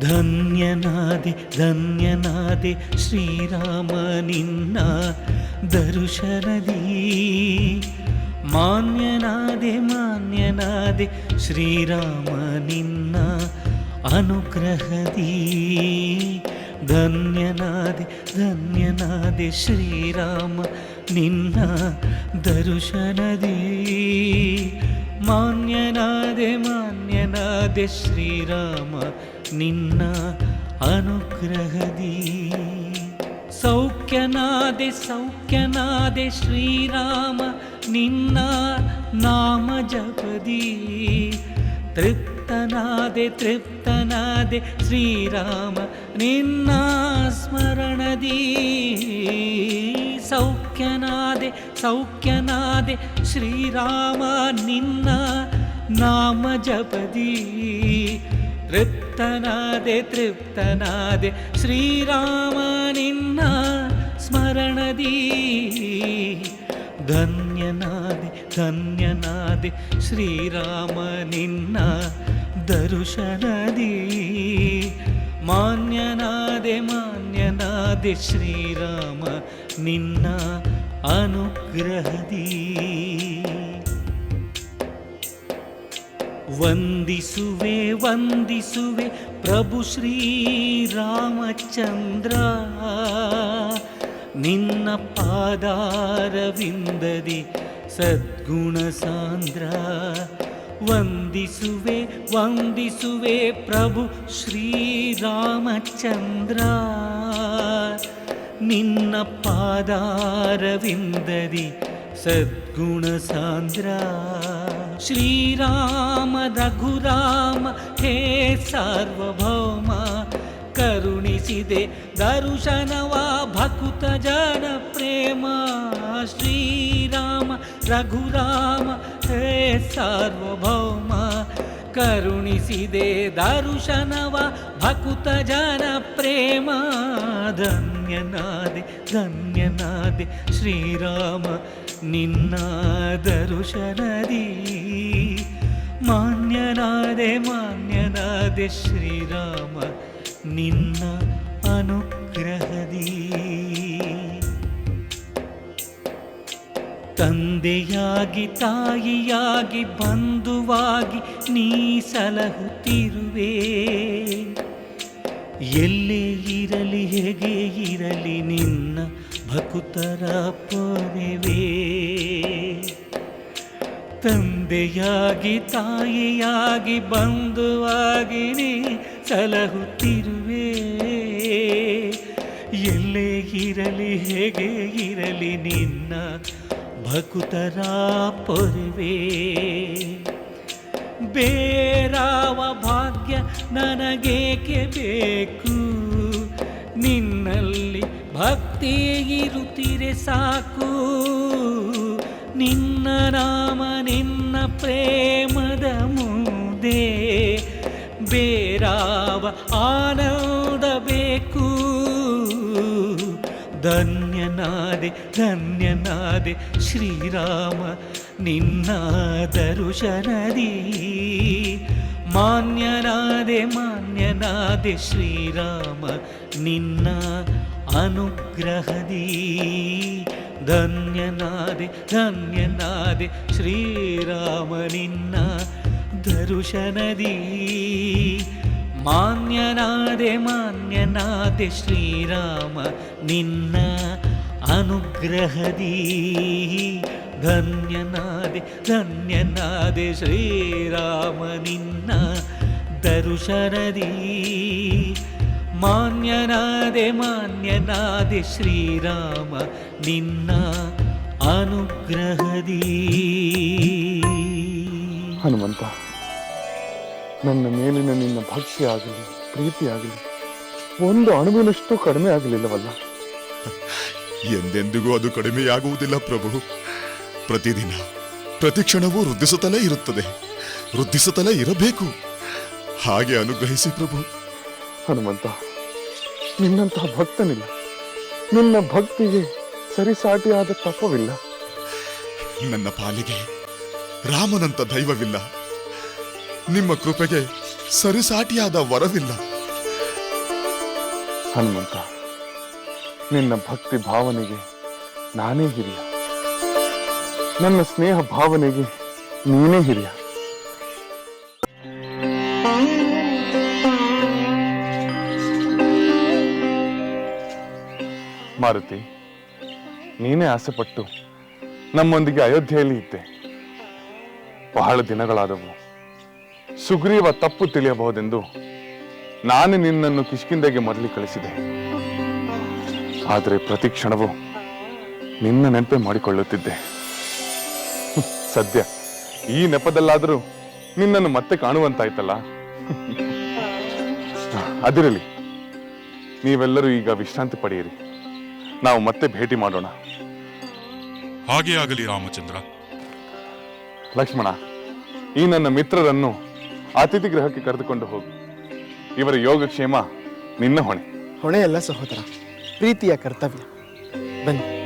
ಧನ್ಯನಾದೆ ಧನ್ಯನಾದೆ ಶ್ರೀರಾಮ ನಿನ್ನ ದರ್ಶನದಿ ಮಾನ್ಯನಾದೆ ಮಾನ್ಯನಾದೆ ಶ್ರೀರಾಮ ನಿನ್ನ ಅನುಗ್ರಹದಿ ಧನ್ಯನಾದೆ ಧನ್ಯನಾದೆ ಶ್ರೀರಾಮ ನಿನ್ನ ದರ್ಶನದಿ ಮಾನ್ಯನಾದೆ ಮಾನ್ಯನಾದೆ ಶ್ರೀರಾಮ ನಿನ್ನ ಅನುಗ್ರಹದಿ ಸೌಖ್ಯನಾದೆ ಸೌಖ್ಯನಾದೆ ಶ್ರೀರಾಮ ನಿನ್ನ ನಾಮ ಜಪದಿ ತೃಪ್ತನಾದೆ ತೃಪ್ತನಾದೆ ಶ್ರೀರಾಮ, ನಿನ್ನ ಸ್ಮರಣದಿ ಸೌಖ್ಯನಾದೆ ಸೌಖ್ಯನಾದೆ ಶ್ರೀರಾಮ, ನಿನ್ನ ನಾಮ ಜಪದಿ. ತೃಪ್ತನಾದೆ ತೃಪ್ತನಾದೆ ಶ್ರೀರಾಮ, ನಿನ್ನ ಸ್ಮರಣದಿ. ಧನ್ಯನಾದೆ ಧನ್ಯನಾದೆ ಶ್ರೀರಾಮ ನಿನ್ನ ದರ್ಶನದಿ ಮಾನ್ಯನಾದೆ ಮಾನ್ಯನಾದೆ ಶ್ರೀರಾಮ ನಿನ್ನ ಅನುಗ್ರಹದಿ ವಂದಿಸುವೆ ವಂದಿಸುವೆ ಪ್ರಭು ಶ್ರೀರಾಮಚಂದ್ರ ನಿನ್ನ ಪಾದಾರವಿಂದದಿ ಸದ್ಗುಣ ಸಾಂದ್ರ. ವಂದಿಸುವೆ ವಂದಿಸುವೆ ಪ್ರಭು ಶ್ರೀರಾಮಚಂದ್ರ. ನಿನ್ನ ಪಾದಾರವಿಂದದಿ ಸದ್ಗುಣ ಸಾಂದ್ರ. ಶ್ರೀರಾಮ ರಘುರಾಮ, ಹೇ ಸಾರ್ವಭೌಮ, ಕರುಣಿಸಿದೆ ಶ್ರೀರಾಮ, ರಘುರಾಮ, ಹೇ ಸಾರ್ವಭೌಮ, ಕರುಣಿಸಿದೆ ದರುಶನವ ಭಕುತ ಜನ ಪ್ರೇಮ. ಧನ್ಯನಾದೆ ಧನ್ಯನಾದೆ ಶ್ರೀರಾಮ, ನಿನ್ನ ದರುಶನದಿ. ಮಾನ್ಯನಾದೆ ಮಾನ್ಯನಾದೆ ಶ್ರೀರಾಮ, ನಿನ್ನ ಅನುಗ್ರಹದಿ. ತಂದೆಯಾಗಿ, ತಾಯಿಯಾಗಿ, ಬಂಧುವಾಗಿ ನೀ ಸಲಹುತ್ತಿರುವೆ. ಎಲ್ಲೇ ಇರಲಿ, ಹೇಗೆ ಇರಲಿ, ನಿನ್ನ ಭಕುತರ ಪೊರೆವೇ. ತಂದೆಯಾಗಿ, ತಾಯಿಯಾಗಿ, ಬಂಧುವಾಗಿ ನೀ ಸಲಹುತ್ತಿರುವೆ. ಎಲ್ಲೇ ಇರಲಿ, ಹೇಗೆ ಇರಲಿ ನಿನ್ನ ಭಕುತರ ಪೊರುವೆ. ಬೇರಾವ ಭಾಗ್ಯ ನನಗೇಕೆ ಬೇಕು? ನಿನ್ನಲ್ಲಿ ಭಕ್ತಿ ಇರುತ್ತಿರೆ ಸಾಕು. ನಿನ್ನ ನಾಮ, ನಿನ್ನ ಪ್ರೇಮದ ಮುಂದೆ ಬೇರಾವ ಆನಂದ ಧನ್ಯನಾದೆ ಧನ್ಯನಾದೆ ಶ್ರೀರಾಮ ನಿನ್ನ ದರುಶನದಿ ಮಾನ್ಯನಾದೆ ಮಾನ್ಯನಾದೆ ಶ್ರೀರಾಮ ನಿನ್ನ ಅನುಗ್ರಹದಿ ಧನ್ಯನಾದೆ ಧನ್ಯನಾದೆ ಶ್ರೀರಾಮ ನಿನ್ನ ದರುಶನದಿ ಮಾನ್ಯನಾದೆ ಮಾನ್ಯನಾದೆ ಶ್ರೀರಾಮ, ನಿನ್ನ ಅನುಗ್ರಹದಿ ಧನ್ಯನಾದೆ ಧನ್ಯನಾದೆ ಶ್ರೀರಾಮ, ನಿನ್ನ ದರುಶನದಿ ಮಾನ್ಯನಾದೆ ಮಾನ್ಯನಾದೆ ಶ್ರೀರಾಮ, ನಿನ್ನ ಅನುಗ್ರಹದಿ. ಹನುಮಂತ. ನನ್ನ ಮೇಲಿನ ನಿನ್ನ ಭಕ್ತಿ ಆಗಲಿ ಪ್ರೀತಿ ಆಗಲಿ ಒಂದು ಅಣುವಿನಷ್ಟು ಕಡಿಮೆ ಆಗಲಿಲ್ಲವಲ್ಲ? ಎಂದೆಂದಿಗೂ ಅದು ಕಡಿಮೆಯಾಗುವುದಿಲ್ಲ ಪ್ರಭು. ಪ್ರತಿದಿನ ಪ್ರತಿ ಕ್ಷಣವೂ ವೃದ್ಧಿಸುತ್ತಲೇ ಇರುತ್ತದೆ. ವೃದ್ಧಿಸುತ್ತಲೇ ಇರಬೇಕು. ಹಾಗೆ ಅನುಗ್ರಹಿಸಿ ಪ್ರಭು. ಹನುಮಂತ ನಿನ್ನಂತಹ ಭಕ್ತನಿಲ್ಲ. ನಿನ್ನ ಭಕ್ತಿಗೆ ಸರಿಸಾಟಿಯಾದ ತಪವಿಲ್ಲ. ನನ್ನ ಪಾಲಿಗೆ ರಾಮನಂತ ದೈವವಿಲ್ಲ. ನಿಮ್ಮ ಕೃಪೆಗೆ ಸರಿಸಾಟಿಯಾದ ವರವಿಲ್ಲ. ಹನುಮಂತ, ನಿನ್ನ ಭಕ್ತಿ ಭಾವನೆಗೆ ನಾನೇ ಹಿರಿಯ. ನನ್ನ ಸ್ನೇಹ ಭಾವನೆಗೆ ನೀನೇ ಹಿರಿಯ. ಮಾರುತಿ, ನೀನೇ ಆಸೆಪಟ್ಟು ನಮ್ಮೊಂದಿಗೆ ಅಯೋಧ್ಯೆಯಲ್ಲಿ ಇದ್ದೆ. ಬಹಳ ದಿನಗಳಾದವು. ಸುಗ್ರೀವ ತಪ್ಪು ತಿಳಿಯಬಹುದೆಂದು ನಾನು ನಿನ್ನನ್ನು ಕಿಷ್ಕಿಂದೆಗೆ ಮರಳಿ ಕಳಿಸಿದೆ. ಆದರೆ ಪ್ರತಿ ಕ್ಷಣವು ನಿನ್ನ ನೆನಪೆ ಮಾಡಿಕೊಳ್ಳುತ್ತಿದ್ದೆ. ಸದ್ಯ ಈ ನೆಪದಲ್ಲಾದರೂ ನಿನ್ನನ್ನು ಮತ್ತೆ ಕಾಣುವಂತಾಯ್ತಲ್ಲ? ಅದಿರಲಿ ನೀವೆಲ್ಲರೂ ಈಗ ವಿಶ್ರಾಂತಿ ಪಡೆಯಿರಿ. ನಾವು ಮತ್ತೆ ಭೇಟಿ ಮಾಡೋಣ. ಹಾಗೇ ಆಗಲಿ ರಾಮಚಂದ್ರ. ಲಕ್ಷ್ಮಣ ಈ ನನ್ನ ಮಿತ್ರರನ್ನು ಅತಿಥಿ ಗೃಹಕ್ಕೆ ಕರೆದುಕೊಂಡು ಹೋಗು. ಇವರ ಯೋಗಕ್ಷೇಮ ನಿನ್ನ ಹೊಣೆ. ಹೊಣೆಯಲ್ಲ ಸಹೋದರ ಪ್ರೀತಿಯ ಕರ್ತವ್ಯ. ಬನ್ನಿ.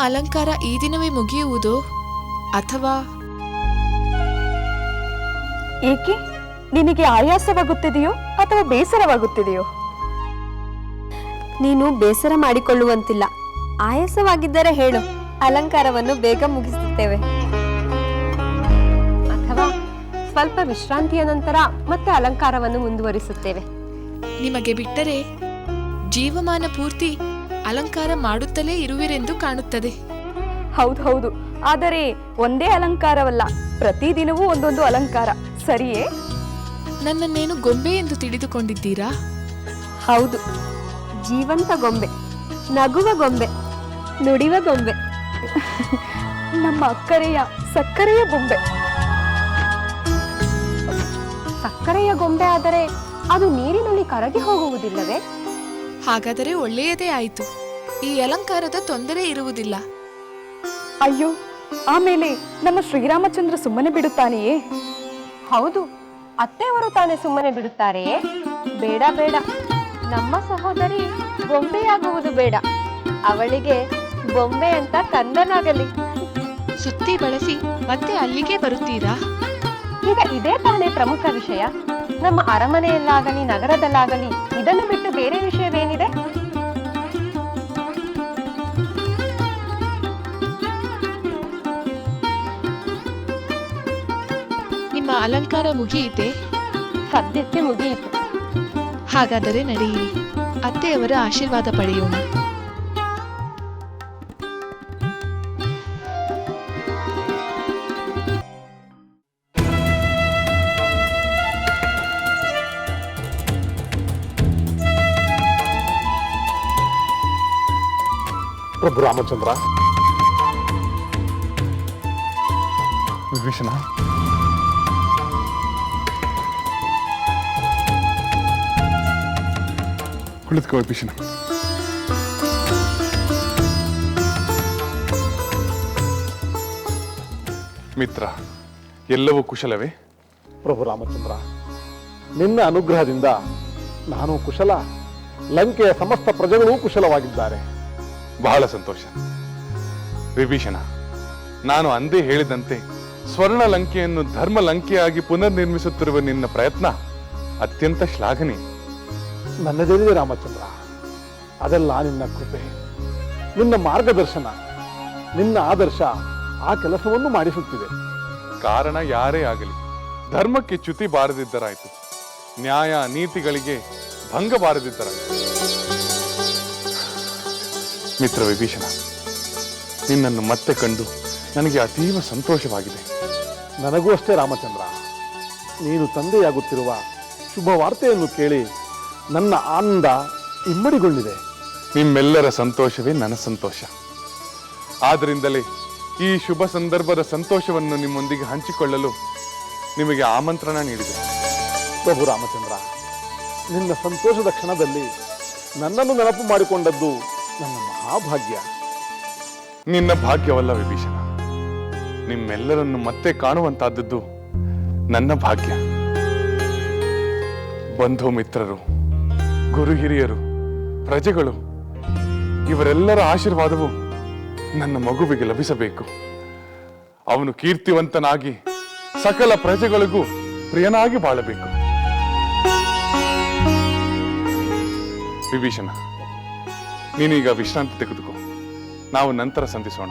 ಅಲಂಕಾರ ಈ ದಿನವೇ ಮುಗಿಯುವುದೋ ಅಥವಾ? ಏಕೆ? ನಿನಗೆ ಆಯಾಸವಾಗುತ್ತಿದೆಯೋ ಅಥವಾ ಬೇಸರವಾಗುತ್ತಿದೆಯೋ? ನೀನು ಬೇಸರ ಮಾಡಿಕೊಳ್ಳುವಂತಿಲ್ಲ. ಆಯಾಸವಾಗಿದ್ದರೆ ಹೇಳು. ಅಲಂಕಾರವನ್ನು ಬೇಗ ಮುಗಿಸುತ್ತೇವೆ. ಅಥವಾ ಸ್ವಲ್ಪ ವಿಶ್ರಾಂತಿಯ ನಂತರ ಮತ್ತೆ ಅಲಂಕಾರವನ್ನು ಮುಂದುವರಿಸುತ್ತೇವೆ. ನಿಮಗೆ ಬಿಟ್ಟರೆ ಜೀವಮಾನ ಪೂರ್ತಿ ಅಲಂಕಾರ ಮಾಡುತ್ತಲೇ ಇರುವಿರೆಂದು ಕಾಣುತ್ತದೆ. ಹೌದು ಹೌದು. ಆದರೆ ಒಂದೇ ಅಲಂಕಾರವಲ್ಲ ಪ್ರತಿದಿನವೂ ಒಂದೊಂದು ಅಲಂಕಾರ. ಸರಿಯೇ? ನನ್ನನ್ನೇನು ಗೊಂಬೆ ಎಂದು ತಿಳಿದುಕೊಂಡಿದ್ದೀರಾ? ಹೌದು. ಜೀವಂತ ಗೊಂಬೆ ನಗುವ ಗೊಂಬೆ ನುಡಿವ ಗೊಂಬೆ. ನಮ್ಮ ಅಕ್ಕರೆಯ ಸಕ್ಕರೆಯ ಗೊಂಬೆ. ಸಕ್ಕರೆಯ ಗೊಂಬೆ ಆದರೆ ಅದು ನೀರಿನಲ್ಲಿ ಕರಗಿ ಹೋಗುವುದಿಲ್ಲವೇ? ಹಾಗಾದರೆ ಒಳ್ಳೆಯದೇ ಆಯಿತು. ಈ ಅಲಂಕಾರದ ತೊಂದರೆ ಇರುವುದಿಲ್ಲ. ಅಯ್ಯೋ ಆಮೇಲೆ ನಮ್ಮ ಶ್ರೀರಾಮಚಂದ್ರ ಸುಮ್ಮನೆ ಬಿಡುತ್ತಾನೆಯೇ? ಹೌದು ಅತ್ತೆಯವರು ತಾನೇ ಸುಮ್ಮನೆ ಬಿಡುತ್ತಾರೆಯೇ ಬೇಡ ಬೇಡ. ನಮ್ಮ ಸಹೋದರಿ ಬೊಂಬೆಯಾಗುವುದು ಬೇಡ. ಅವಳಿಗೆ ಬೊಂಬೆ ಅಂತ ಕಂದನಾಗಲಿ ಸುತ್ತಿ ಬಳಸಿ ಮತ್ತೆ ಅಲ್ಲಿಗೆ ಬರುತ್ತೀರಾ? ಈಗ ಇದೇ ತಾನೇ ಪ್ರಮುಖ ವಿಷಯ. ನಮ್ಮ ಅರಮನೆಯಲ್ಲಾಗಲಿ ನಗರದಲ್ಲಾಗಲಿ ಇದನ್ನು ಬಿಟ್ಟು ಬೇರೆ ವಿಷಯವೇನಿದೆ? ನಿಮ್ಮ ಅಲಂಕಾರ ಮುಗಿಯಿತೆ? ಸದ್ಯಕ್ಕೆ ಮುಗಿಯಿತು. ಹಾಗಾದರೆ ನಡೆಯಿರಿ. ಅತ್ತೆಯವರ ಆಶೀರ್ವಾದ ಪಡೆಯೋಣ. ಪ್ರಭು ರಾಮಚಂದ್ರ ವಿಭೀಷಣ. ಕುಳಿತುಕೋ ವಿಭೀಷಣ. ಮಿತ್ರ ಎಲ್ಲವೂ ಕುಶಲವೇ? ಪ್ರಭು ರಾಮಚಂದ್ರ ನಿನ್ನ ಅನುಗ್ರಹದಿಂದ ನಾನು ಕುಶಲ. ಲಂಕೆಯ ಸಮಸ್ತ ಪ್ರಜೆಗಳೂ ಕುಶಲವಾಗಿದ್ದಾರೆ. ಬಹಳ ಸಂತೋಷ. ವಿಭೀಷಣ ನಾನು ಅಂದೇ ಹೇಳಿದಂತೆ ಸ್ವರ್ಣ ಲಂಕೆಯನ್ನು ಧರ್ಮ ಲಂಕೆಯಾಗಿ ಪುನರ್ ನಿರ್ಮಿಸುತ್ತಿರುವ ನಿನ್ನ ಪ್ರಯತ್ನ ಅತ್ಯಂತ ಶ್ಲಾಘನೀಯ. ನನ್ನದೇನಿದೆ ರಾಮಚಂದ್ರ? ಅದೆಲ್ಲ ನಿನ್ನ ಕೃಪೆ. ನಿನ್ನ ಮಾರ್ಗದರ್ಶನ ನಿನ್ನ ಆದರ್ಶ ಆ ಕೆಲಸವನ್ನು ಮಾಡಿಸುತ್ತಿದೆ. ಕಾರಣ ಯಾರೇ ಆಗಲಿ ಧರ್ಮಕ್ಕೆ ಚ್ಯುತಿ ಬಾರದಿದ್ದರಾಯಿತು. ನ್ಯಾಯ ನೀತಿಗಳಿಗೆ ಭಂಗ ಬಾರದಿದ್ದರಾಯ್ತು. ಮಿತ್ರ ವಿಭೀಷಣ, ನಿನ್ನನ್ನು ಮತ್ತೆ ಕಂಡು ನನಗೆ ಅತೀವ ಸಂತೋಷವಾಗಿದೆ. ನನಗೂ ಅಷ್ಟೇ ರಾಮಚಂದ್ರ. ನೀನು ತಂದೆಯಾಗುತ್ತಿರುವ ಶುಭ ವಾರ್ತೆಯನ್ನು ಕೇಳಿ ನನ್ನ ಆನಂದ ಇಮ್ಮಡಿಗೊಂಡಿದೆ ನಿಮ್ಮೆಲ್ಲರ ಸಂತೋಷವೇ ನನ್ನ ಸಂತೋಷ. ಆದ್ದರಿಂದಲೇ ಈ ಶುಭ ಸಂದರ್ಭದ ಸಂತೋಷವನ್ನು ನಿಮ್ಮೊಂದಿಗೆ ಹಂಚಿಕೊಳ್ಳಲು ನಿಮಗೆ ಆಮಂತ್ರಣ ನೀಡಿದೆ. ಪ್ರಭು ರಾಮಚಂದ್ರ, ನಿನ್ನ ಸಂತೋಷದ ಕ್ಷಣದಲ್ಲಿ ನನ್ನನ್ನು ನೆನಪು ಮಾಡಿಕೊಂಡದ್ದು ನನ್ನ ಮಹಾಭಾಗ್ಯ. ನಿನ್ನ ಭಾಗ್ಯವಲ್ಲ ವಿಭೀಷಣ. ನಿಮ್ಮೆಲ್ಲರನ್ನು ಮತ್ತೆ ಕಾಣುವಂತಾದದ್ದು ನನ್ನ ಭಾಗ್ಯ. ಬಂಧು ಮಿತ್ರರು, ಗುರು ಹಿರಿಯರು, ಪ್ರಜೆಗಳು, ಇವರೆಲ್ಲರ ಆಶೀರ್ವಾದವು ನನ್ನ ಮಗುವಿಗೆ ಲಭಿಸಬೇಕು. ಅವನು ಕೀರ್ತಿವಂತನಾಗಿ ಸಕಲ ಪ್ರಜೆಗಳಿಗೂ ಪ್ರಿಯನಾಗಿ ಬಾಳಬೇಕು. ವಿಭೀಷಣ ನೀನೀಗ ವಿಶ್ರಾಂತಿ ತೆಗೆದುಕೋ. ನಾವು ನಂತರ ಸಂಧಿಸೋಣ.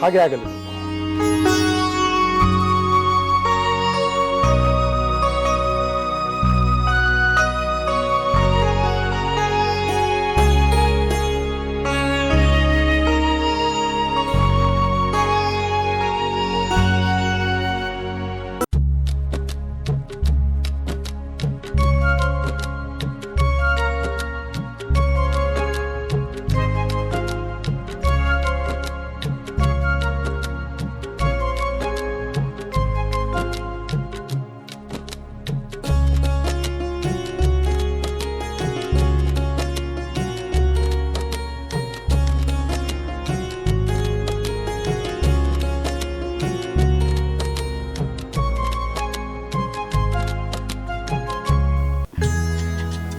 ಹಾಗೆ ಆಗಲಿ.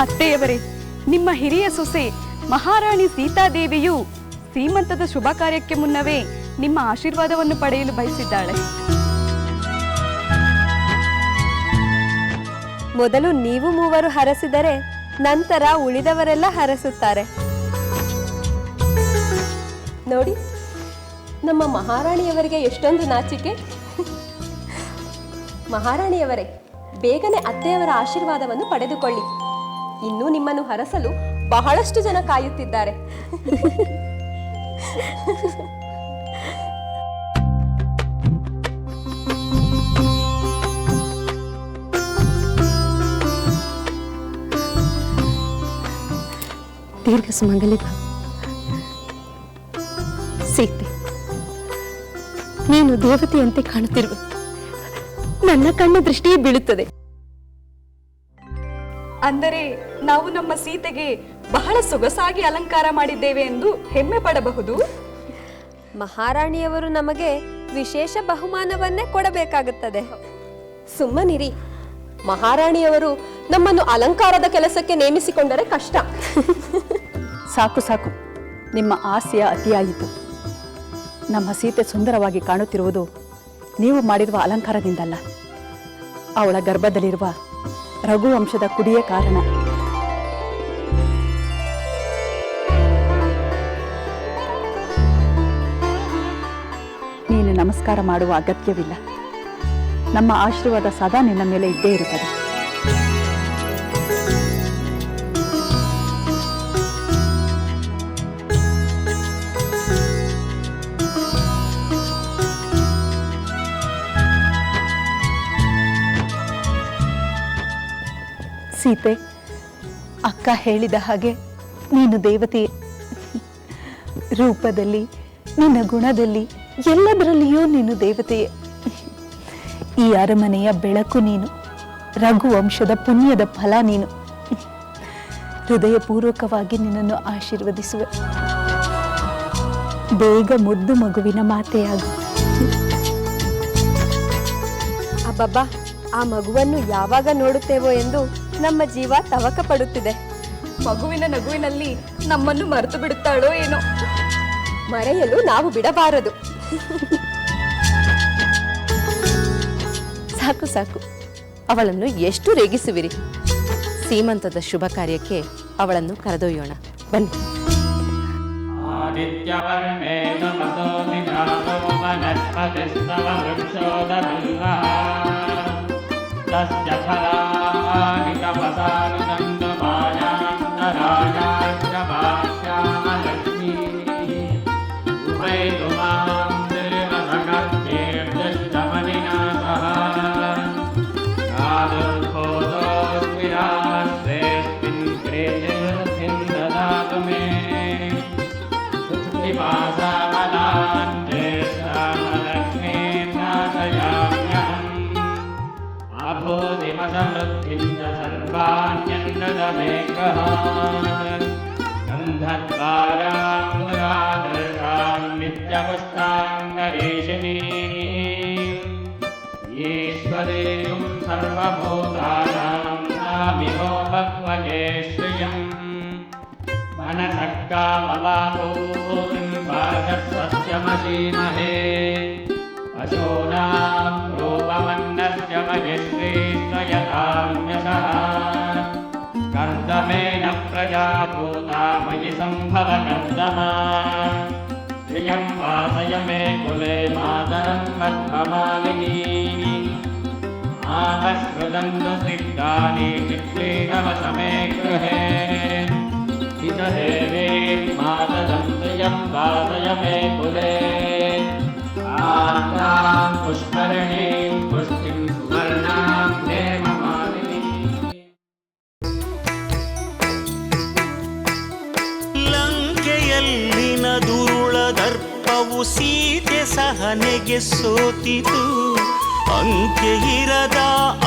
ಅತ್ತೆಯವರೇ, ನಿಮ್ಮ ಹಿರಿಯ ಸೊಸೆ ಮಹಾರಾಣಿ ಸೀತಾದೇವಿಯು ಸೀಮಂತದ ಶುಭ ಕಾರ್ಯಕ್ಕೆ ಮುನ್ನವೇ ನಿಮ್ಮ ಆಶೀರ್ವಾದವನ್ನು ಪಡೆಯಲು ಬಯಸಿದ್ದಾಳೆ. ಮೊದಲು ನೀವು ಮೂವರು ಹರಸಿದರೆ ನಂತರ ಉಳಿದವರೆಲ್ಲ ಹರಸುತ್ತಾರೆ. ನೋಡಿ, ನಮ್ಮ ಮಹಾರಾಣಿಯವರಿಗೆ ಎಷ್ಟೊಂದು ನಾಚಿಕೆ. ಮಹಾರಾಣಿಯವರೇ, ಬೇಗನೆ ಅತ್ತೆಯವರ ಆಶೀರ್ವಾದವನ್ನು ಪಡೆದುಕೊಳ್ಳಿ. ಇನ್ನೂ ನಿಮ್ಮನ್ನು ಹರಸಲು ಬಹಳಷ್ಟು ಜನ ಕಾಯುತ್ತಿದ್ದಾರೆ. ದೀರ್ಘ ಸೀತೆ, ನೀನು ದೇವತೆಯಂತೆ ಕಾಣುತ್ತಿರುವ ನನ್ನ ಕಣ್ಣ ದೃಷ್ಟಿಯೇ ಬೀಳುತ್ತದೆ. ಅಂದರೆ ನಾವು ನಮ್ಮ ಸೀತೆಗೆ ಬಹಳ ಸೊಗಸಾಗಿ ಅಲಂಕಾರ ಮಾಡಿದ್ದೇವೆ ಎಂದು ಹೆಮ್ಮೆ ಪಡಬಹುದು? ಮಹಾರಾಣಿಯವರು ನಮಗೆ ವಿಶೇಷ ಬಹುಮಾನವನ್ನೇ ಕೊಡಬೇಕಾಗುತ್ತದೆ. ಸುಮ್ಮನಿರಿ. ಮಹಾರಾಣಿಯವರು ನಮ್ಮನ್ನು ಅಲಂಕಾರದ ಕೆಲಸಕ್ಕೆ ನೇಮಿಸಿಕೊಂಡರೆ ಕಷ್ಟ. ಸಾಕು ಸಾಕು. ನಿಮ್ಮ ಆಸೆಯ ಅತಿಯಾಯಿತು. ನಮ್ಮ ಸೀತೆ ಸುಂದರವಾಗಿ ಕಾಣುತ್ತಿರುವುದು ನೀವು ಮಾಡಿರುವ ಅಲಂಕಾರದಿಂದಲ್ಲ. ಅವಳ ಗರ್ಭದಲ್ಲಿರುವ ರಘುವಂಶದ ಕುಡಿಯೇ ಕಾರಣ. ನೀನು ನಮಸ್ಕಾರ ಮಾಡುವ ಅಗತ್ಯವಿಲ್ಲ. ನಮ್ಮ ಆಶೀರ್ವಾದ ಸದಾ ನಿನ್ನ ಮೇಲೆ ಇದ್ದೇ ಇರುತ್ತದೆ. ಸೀತೆ, ಅಕ್ಕ ಹೇಳಿದ ಹಾಗೆ ನೀನು ದೇವತೆ ರೂಪದಲ್ಲಿ, ನಿನ್ನ ಗುಣದಲ್ಲಿ, ಎಲ್ಲದರಲ್ಲಿಯೂ ನೀನು ದೇವತೆಯೇ. ಈ ಅರಮನೆಯ ಬೆಳಕು ನೀನು, ರಘುವಂಶದ ಪುಣ್ಯದ ಫಲ ನೀನು. ಹೃದಯಪೂರ್ವಕವಾಗಿ ನಿನ್ನನ್ನು ಆಶೀರ್ವದಿಸುವೆ. ಬೇಗ ಮುದ್ದು ಮಗುವಿನ ಮಾತೆಯಾಗು. ಅಬ್ಬಬ್ಬಾ, ಆ ಮಗುವನ್ನು ಯಾವಾಗ ನೋಡುತ್ತೇವೋ ಎಂದು ನಮ್ಮ ಜೀವ ತವಕ ಪಡುತ್ತಿದೆ ಮಗುವಿನ ನಗುವಿನಲ್ಲಿ ನಮ್ಮನ್ನು ಮರೆತು ಬಿಡುತ್ತಾಳೋ ಏನೋ. ಮರೆಯಲು ನಾವು ಬಿಡಬಾರದು. ಸಾಕು ಸಾಕು. ಅವಳನ್ನು ಎಷ್ಟು ರೇಗಿಸುವಿರಿ. ಸೀಮಂತದ ಶುಭ ಕಾರ್ಯಕ್ಕೆ ಅವಳನ್ನು ಕರೆದೊಯ್ಯೋಣ. ಬನ್ನಿ. ಆದಿತ್ಯವರ್ಮೇ ನಮಸೋ ನಿಧಾನೋ ವನಸ್ಪತಿಸ್ತವ ವೃಕ್ಷೋದಬಿಲ್ಲಃ ತಸ್ಯ ಫಲಾನಿ ತಪಸಾನುನಂದಮಾಯಾन्तರಾಯಾಶ್ಚ गन्धद्वारादर्शान् नित्यवस्थाङ्गरेशी ईश्वरेषु सर्वभूतानाम् आगवजे श्रियम् मनसक्कामलापूम् पादस्वस्य मही महे अशोना रूपमन्नस्य महेश्वेश्वयथाम्यतः प्रजाभूता मयि सम्भव कर्दमा श्रियं वासय मे कुले मातरं मध्वमालिनी आहस्रुदन्तु सिद्धानि चित्रीणवसमे गृहे। हितहेवे मातदन्त्रियं वासय मे कुले। आर्द्रां पुष्करिणीं पुष्टिं हेममालिनी ಸೀತೆ ಸಹನೆಗೆ ಸೋತಿತು. ಅಂಕೆ ಇರದ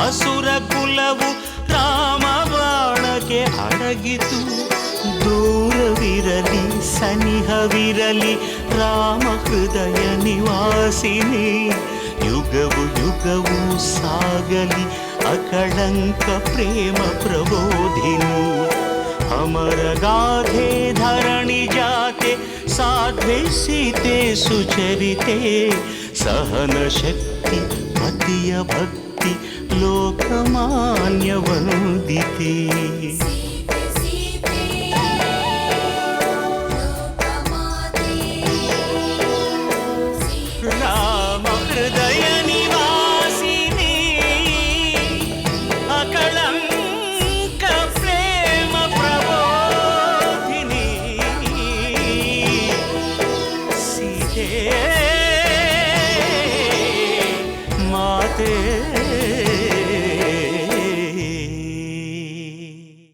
ಅಸುರ ಕುಲವು ರಾಮ ಬಾಣಕ್ಕೆ ಅಡಗಿತು. ದೂರವಿರಲಿ, ಸನಿಹವಿರಲಿ, ರಾಮ ಹೃದಯ ನಿವಾಸಿನಿ. ಯುಗವು ಯುಗವು ಸಾಗಲಿ, ಅಕಳಂಕ ಪ್ರೇಮ ಪ್ರಬೋಧಿನಿ. ಅಮರ ಗಾಧೆ ಧರಣಿ ಜಾತೆ साध्ये सीते सुचरिते सहनशक्ति मतीयभक्ति लोकमान्यवन्दिते